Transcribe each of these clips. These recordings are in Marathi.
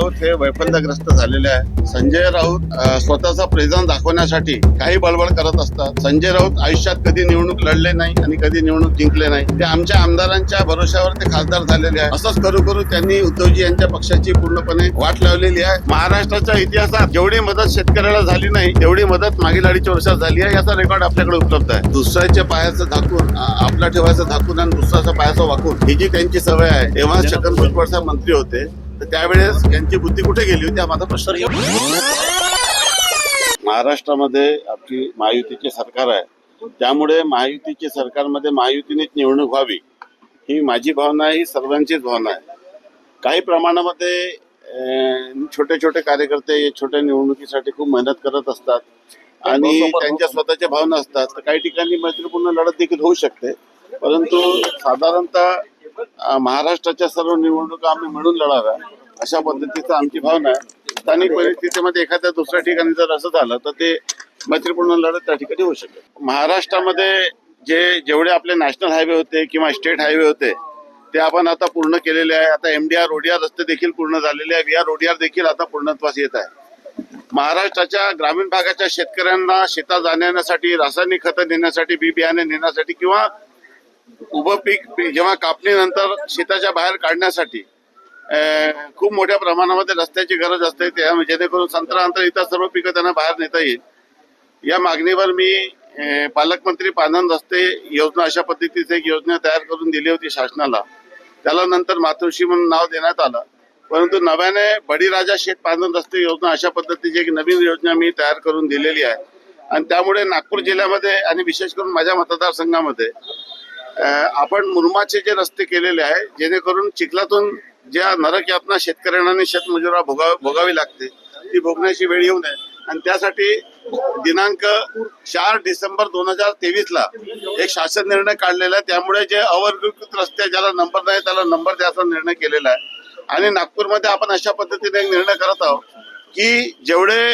राऊत हे वैफल्यग्रस्त झालेले आहे संजय राऊत स्वतःचा प्रेझेन्स दाखवण्यासाठी काही बळबळ करत असतात. संजय राऊत आयुष्यात कधी निवडणूक लढले नाही आणि कधी निवडणूक जिंकले नाही. ते आमच्या आमदारांच्या भरोश्यावर ते खासदार झालेले आहे असंच करू करू त्यांनी उद्धवजी यांच्या पक्षाची पूर्णपणे वाट लावलेली आहे. महाराष्ट्राच्या इतिहासात जेवढी मदत शेतकऱ्याला झाली नाही तेवढी मदत मागील अडीच वर्षात झाली आहे याचा रेकॉर्ड आपल्याकडे उपलब्ध आहे. दुसऱ्याच्या पायाचं झाकून आपला ठेवायचं झाकून आणि दुसऱ्याच्या पायाचं वाकून ही जी त्यांची सवय आहे तेव्हा छगन भुजबळ साहेब मंत्री होते. तर त्यावेळेस यांची बुद्धी कुठे गेली होती हा माझा प्रश्न महाराष्ट्रामध्ये आपली महायुतीचे सरकार आहे. त्यामुळे महायुतीचे सरकारमध्ये महायुतीनेच निवडणूक व्हावी ही माझी भावना आहे ही सर्वांचीच भावना आहे. काही प्रमाणामध्ये छोटे छोटे कार्यकर्ते छोट्या निवडणुकीसाठी खूप मेहनत करत असतात आणि त्यांच्या स्वतःच्या भावना असतात. तर काही ठिकाणी मैत्रीपूर्ण लढत देखील होऊ शकते. परंतु साधारणतः महाराष्ट्राच्या सर्व निवडणुका आम्ही मिळून लढाव्या अशा पद्धतीचं आमची भावना आहे. स्थानिक परिस्थितीमध्ये एखाद्या दुसऱ्या ठिकाणी जर असं झालं तर ते मैत्रीपूर्ण लढत त्या ठिकाणी होऊ शकेल महाराष्ट्रामध्ये जे जेवढे आपले नॅशनल हायवे होते किंवा स्टेट हायवे होते ते आपण आता पूर्ण केलेले आहे. आता एमडीआर ओडीआर रस्ते देखील पूर्ण झालेले आहे व्हीआर ओडीआर देखील आता पूर्णत्वास येत आहे. महाराष्ट्राच्या ग्रामीण भागाच्या शेतकऱ्यांना शेतात जाण्यासाठी रासायनिक खतं नेण्यासाठी बी बियाणे नेण्यासाठी किंवा उभं पीक जेव्हा कापणीनंतर शेताच्या बाहेर काढण्यासाठी खूप मोठ्या प्रमाणामध्ये रस्त्याची गरज असते त्या जेणेकरून संत्रा इतर सर्व पिकं त्यांना बाहेर नेता येईल. या मागणीवर मी पालकमंत्री पानंद रस्ते योजना अशा पद्धतीची एक योजना तयार करून दिली होती शासनाला. त्याला नंतर मातृश्री म्हणून नाव देण्यात आलं. परंतु नव्याने बळीराजा शेत पानंद रस्ते योजना अशा पद्धतीची एक नवीन योजना मी तयार करून दिलेली आहे. आणि त्यामुळे नागपूर जिल्ह्यामध्ये आणि विशेष करून माझ्या मतदारसंघामध्ये आपण मुरमाचे जे रस्ते केलेले आहे जेणेकरून चिखलातून ज्या नरक यातना शेतकऱ्यांना आणि शेतमजुराला भोगा भोगावी लागते ती भोगण्याची वेळ येऊ नये. आणि त्यासाठी दिनांक चार डिसेंबर दोन हजार तेवीस ला एक शासन निर्णय काढलेला आहे. त्यामुळे जे अवर्गीकृत रस्ते ज्याला नंबर नाही त्याला नंबर द्यायचा निर्णय केलेला आहे. आणि नागपूरमध्ये आपण अशा पद्धतीने एक निर्णय करत आहोत की जेवढे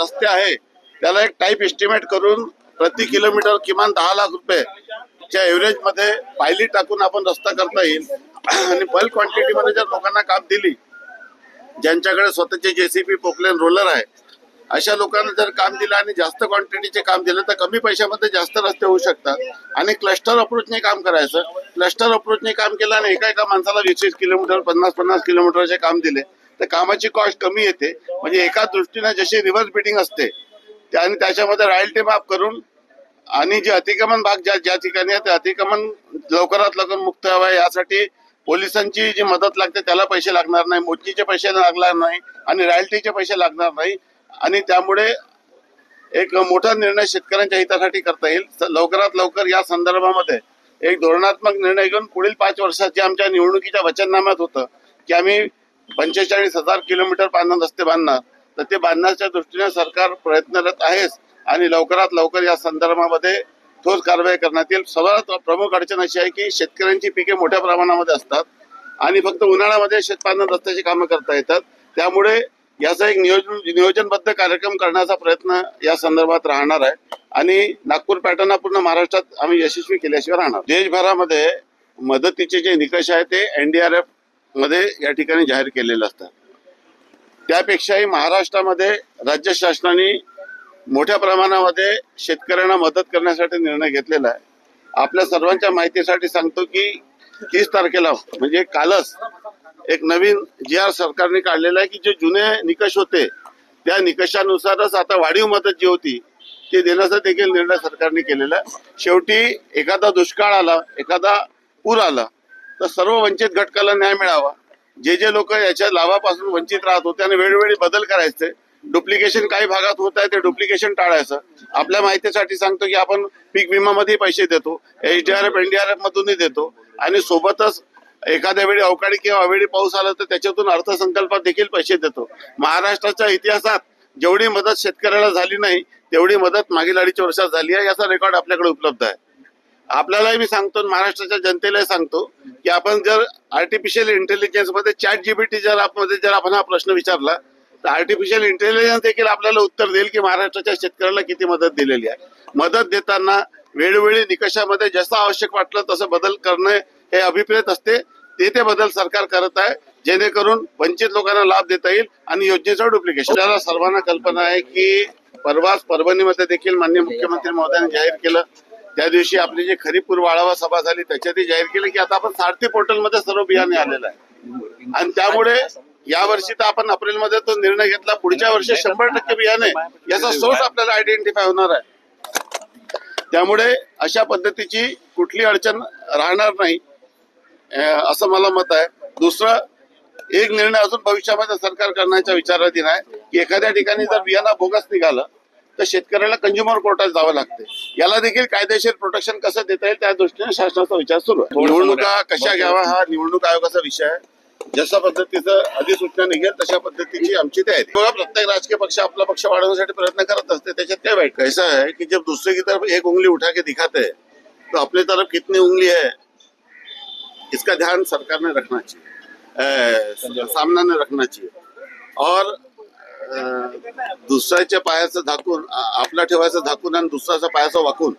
रस्ते आहे त्याला एक टाईप एस्टिमेट करून प्रति किलोमीटर किमान दहा लाख रुपये च्या एव्हरेजमध्ये पायली टाकून आपण रस्ता करता येईल. आणि बल्क क्वांटिटीमध्ये जर लोकांना काम दिली ज्यांच्याकडे स्वतःचे जेसीबी पोकलेन रोलर आहे अशा लोकांना जर काम दिलं आणि जास्त क्वांटिटीचे काम दिलं तर कमी पैशामध्ये जास्त रस्ते होऊ शकतात. आणि क्लस्टर अप्रोचने काम करायचं. क्लस्टर अप्रोचने काम केलं आणि एका एका माणसाला वीस वीस किलोमीटर पन्नास पन्नास किलोमीटरचे काम दिले तर कामाची कॉस्ट कमी येते. म्हणजे एका दृष्टीने जशी रिव्हर्स बिडिंग असते आणि त्याच्यामध्ये रॉयल्टी माफ करून आणि जे अतिक्रमण भाग ज्या ज्या ठिकाणी आहे ते अतिक्रमण लवकरात लवकर मुक्त व्हावं यासाठी पोलिसांची जी मदत लागते त्याला पैसे लागणार नाही. मोजकीचे पैसे लागणार नाही आणि रॉयल्टीचे पैसे लागणार नाही. आणि त्यामुळे एक मोठा निर्णय शेतकऱ्यांच्या हितासाठी करता येईल. लवकरात लवकर या संदर्भामध्ये एक धोरणात्मक निर्णय घेऊन पुढील पाच वर्षात जे आमच्या निवडणुकीच्या वचननाम्यात होतं की आम्ही पंचेचाळीस हजार किलोमीटर पाणी रस्ते बांधणार तर ते बांधण्याच्या दृष्टीने सरकार प्रयत्नरत आहेच. आणि लवकरात लवकर या संदर्भामध्ये ठोस कारवाई करण्यात येईल. सर्वात प्रमुख अडचण अशी आहे की शेतकऱ्यांची पिके मोठ्या प्रमाणामध्ये असतात आणि फक्त उन्हाळ्यामध्ये शेतपालन रस्त्याची कामं करता येतात. त्यामुळे याचा एक नियोजन नियोजनबद्ध कार्यक्रम करण्याचा प्रयत्न या संदर्भात राहणार आहे. आणि नागपूर पॅटर्न हा पूर्ण महाराष्ट्रात आम्ही यशस्वी केल्याशिवाय राहणार. देशभरामध्ये मदतीचे जे निकष आहे ते एनडीआरएफमध्ये या ठिकाणी जाहीर केलेले असतात. त्यापेक्षाही महाराष्ट्रामध्ये राज्य शासनाने मोठ्या प्रमाणामध्ये शेतकऱ्यांना मदत करण्यासाठी निर्णय घेतलेला आहे. आपल्या सर्वांच्या माहितीसाठी सांगतो की तीस तारखेला म्हणजे कालच एक नवीन जी आर सरकारने काढलेला आहे की जे जुने निकष होते त्या निकषानुसारच आता वाढीव मदत जी होती ती देण्याचा देखील निर्णय सरकारने केलेला आहे. शेवटी एखादा दुष्काळ आला एखादा पूर आला तर सर्व वंचित घटकाला न्याय मिळावा. जे जे लोक याच्या लाभापासून वंचित राहत होते आणि वेळोवेळी बदल करायचे डुप्लिकेशन काही भागात होत आहे ते डुप्लिकेशन टाळायचं. आपल्या माहितीसाठी सांगतो की आपण पीक विमामध्ये पैसे देतो एचडीआरएफ एनडीआरएफ मधूनही देतो. आणि सोबतच एखाद्या वेळी अवकाळी किंवा अवेळी पाऊस आला तर त्याच्यातून अर्थसंकल्पात देखील पैसे देतो. महाराष्ट्राच्या इतिहासात जेवढी मदत शेतकऱ्याला झाली नाही तेवढी मदत मागील अडीच वर्षात झाली आहे याचा रेकॉर्ड आपल्याकडे उपलब्ध आहे. आपल्यालाही मी सांगतो महाराष्ट्राच्या जनतेलाही सांगतो की आपण जर आर्टिफिशियल इंटेलिजन्समध्ये चॅट जीबीटी जर मध्ये जर आपण हा प्रश्न विचारला आर्टिफिशियल इंटेलिजन्स देखील आपल्याला उत्तर देईल की महाराष्ट्राच्या शेतकऱ्याला किती मदत दिलेली आहे. मदत देताना वेळोवेळी निकषामध्ये जसं आवश्यक वाटलं तसं बदल करणे हे अभिप्रेत असते. ते ते बदल सरकार करत आहे जेणेकरून वंचित लोकांना लाभ देता येईल आणि योजनेचं डुप्लिकेशन आपल्याला सर्वांना कल्पना आहे की परवाच परभणीमध्ये देखील माननीय मुख्यमंत्री महोदयांनी जाहीर केलं. त्या दिवशी आपली जी खरीपूर वाळावा सभा झाली त्याच्यातही जाहीर केलं की आता आपण सारथी पोर्टलमध्ये सर्व बियाणे आलेलं आहे. आणि त्यामुळे या वर्षी तर आपण एप्रिलमध्ये तो निर्णय घेतला. पुढच्या वर्षी शंभर टक्के बियाणे याचा सोर्स आपल्याला आयडेंटिफाय होणार आहे. त्यामुळे अशा पद्धतीची कुठली अडचण राहणार नाही असं मला मत आहे. दुसरं एक निर्णय अजून भविष्यामध्ये सरकार करण्याच्या विचाराधीन आहे की एखाद्या ठिकाणी जर बियाणा बोगस निघालं तर शेतकऱ्याला कंझ्युमर कोर्टात जावं लागते. याला देखील कायदेशीर प्रोटेक्शन कसं देता येईल त्या दृष्टीने शासनाचा विचार सुरू आहे. निवडणुका कशा घ्यावा हा निवडणूक आयोगाचा विषय आहे. जशा पद्धतीचं अधिसूचना निघेल तशा पद्धतीची आमची तयारी. बघा प्रत्येक राजकीय पक्ष आपला पक्ष वाढवण्यासाठी प्रयत्न करत असते त्याच्यात काय वाईट? कैसा है की जब दूसरे की तरफ एक उंगली उठा के दिखाते तो अपनी तरफ कितनी उंगली है? इसका ध्यान सरकार ने रखना चाहिए। सामना ने रखना चाहिए। और दुसऱ्याच्या पायाचं झाकून आपला ठेवायचं झाकून आणि दुसऱ्याच्या पायाचं वाकून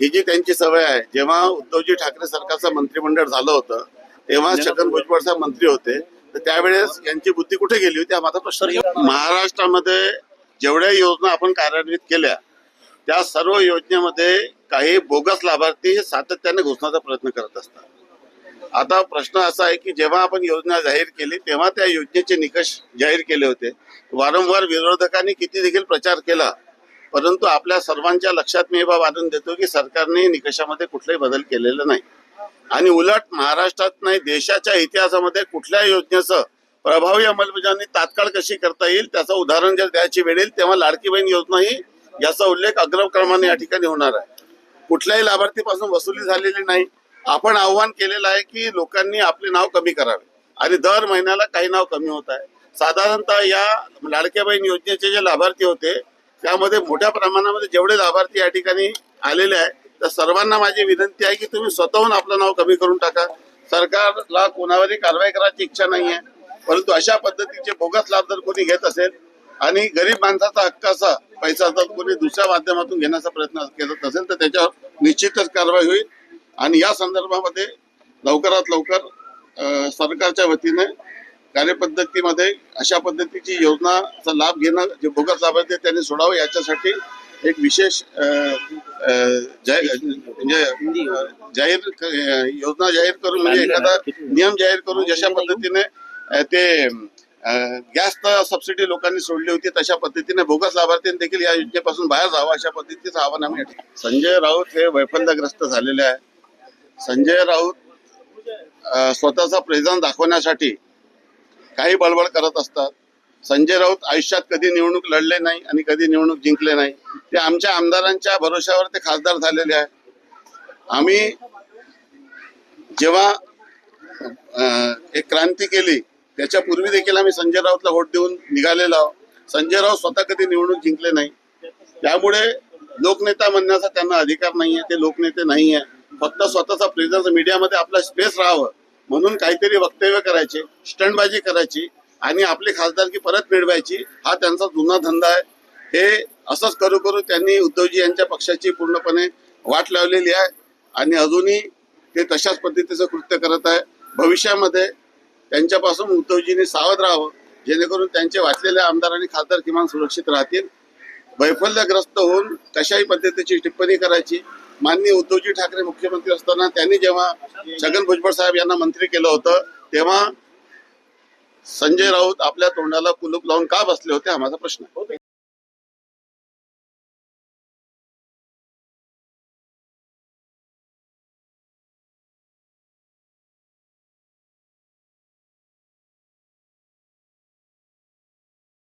ही जी त्यांची सवय आहे जेव्हा उद्धवजी ठाकरे सरकारचं मंत्रिमंडळ झालं होतं तेव्हा छगन भुजबळ साहेब मंत्री होते तर त्यावेळेस यांची बुद्धी कुठे गेली होती? हा माझा प्रश्न. महाराष्ट्रामध्ये जेवढ्या योजना आपण कार्यान्वित केल्या त्या सर्व योजनेमध्ये काही बोगस लाभार्थी हे सातत्याने घुसण्याचा प्रयत्न करत असतात. आता प्रश्न असा आहे की जेव्हा आपण योजना जाहीर केली तेव्हा त्या योजनेचे निकष जाहीर केले होते. वारंवार विरोधकांनी किती देखील प्रचार केला परंतु आपल्या सर्वांच्या लक्षात मी हे बाब आणून देतो की सरकारने निकषामध्ये कुठलाही बदल केलेला नाही. आणि उलट महाराष्ट्रात नाही देशाच्या इतिहासामध्ये कुठल्या योजनेचं प्रभावी अंमलबजावणी तात्काळ कशी करता येईल त्याचं उदाहरण जर द्यायची वेळ येईल तेव्हा लाडकी बहीण योजना ही याचा उल्लेख अग्रक्रमाने या ठिकाणी होणार आहे. कुठल्याही लाभार्थीपासून वसुली झालेली नाही. आपण आव्हान केलेलं आहे की लोकांनी आपले नाव कमी करावे आणि दर महिन्याला काही नाव कमी होत आहे. साधारणतः या लाडक्या बहीण योजनेचे जे लाभार्थी होते त्यामध्ये मोठ्या प्रमाणामध्ये जेवढे लाभार्थी या ठिकाणी आलेले आहे तर सर्वांना माझी विनंती आहे की तुम्ही स्वतःहून आपलं नाव कमी करून टाका. सरकारला कोणावरही कारवाई करायची इच्छा नाही आहे परंतु अशा पद्धतीचे बोगस लाभ जर कोणी घेत असेल आणि गरीब माणसाचा हक्काचा पैसा जर कोणी दुसऱ्या माध्यमातून घेण्याचा प्रयत्न करत असेल तर त्याच्यावर निश्चितच कारवाई होईल. आणि या संदर्भामध्ये लवकरात लवकर सरकारच्या वतीने कार्यपद्धतीमध्ये अशा पद्धतीची योजनाचा लाभ घेणं जे बोगस लाभार्थी आहेत त्यांनी सोडावं याच्यासाठी एक विशेष जाहीर म्हणजे योजना जाहीर करून म्हणजे एखादा नियम जाहीर करून जशा पद्धतीने ते गॅस तर सबसिडी लोकांनी सोडली होती तशा पद्धतीने बोगस लाभार्थ्यांनी देखील या योजनेपासून बाहेर जावं अशा पद्धतीचं आव्हान आम्ही संजय राऊत हे वैफल्यग्रस्त झालेले आहे संजय राऊत स्वतःचा प्रेझेन्स दाखवण्यासाठी काही बडबड करत असतात. संजय राऊत आयुष्यात कधी निवडणूक लढले नाही आणि कधी निवडणूक जिंकले नाही. ते आमच्या आमदारांच्या भरोश्यावर ते खासदार झालेले आहे आम्ही जेव्हा एक क्रांती केली त्याच्यापूर्वी देखील आम्ही संजय राऊतला वोट देऊन निघालेलो आहोत. संजय राऊत स्वतः कधी निवडणूक जिंकले नाही. त्यामुळे लोकनेता म्हणण्याचा त्यांना अधिकार नाही आहे ते लोकनेते नाही आहे फक्त स्वतःचा प्रेझन्स मीडियामध्ये आपला स्पेस राहावं. म्हणून काहीतरी वक्तव्य करायचे स्टंटबाजी करायची आणि आपली खासदारकी परत मिळवायची हा त्यांचा जुना धंदा आहे. हे असंच करू करू त्यांनी उद्धवजी यांच्या पक्षाची पूर्णपणे वाट लावलेली आहे. आणि अजूनही ते तशाच पद्धतीचं कृत्य करत आहे. भविष्यामध्ये त्यांच्यापासून उद्धवजींनी सावध राहावं जेणेकरून त्यांचे वाचलेले आमदार आणि खासदार किमान सुरक्षित राहतील. वैफल्यग्रस्त होऊन कशाही पद्धतीची टिप्पणी करायची माननीय उद्धवजी ठाकरे मुख्यमंत्री असताना त्यांनी जेव्हा छगन भुजबळ साहेब यांना मंत्री केलं होतं तेव्हा संजय राऊत आपल्या तोंडाला कुलूप लावून का बसले होते हा माझा प्रश्न आहे.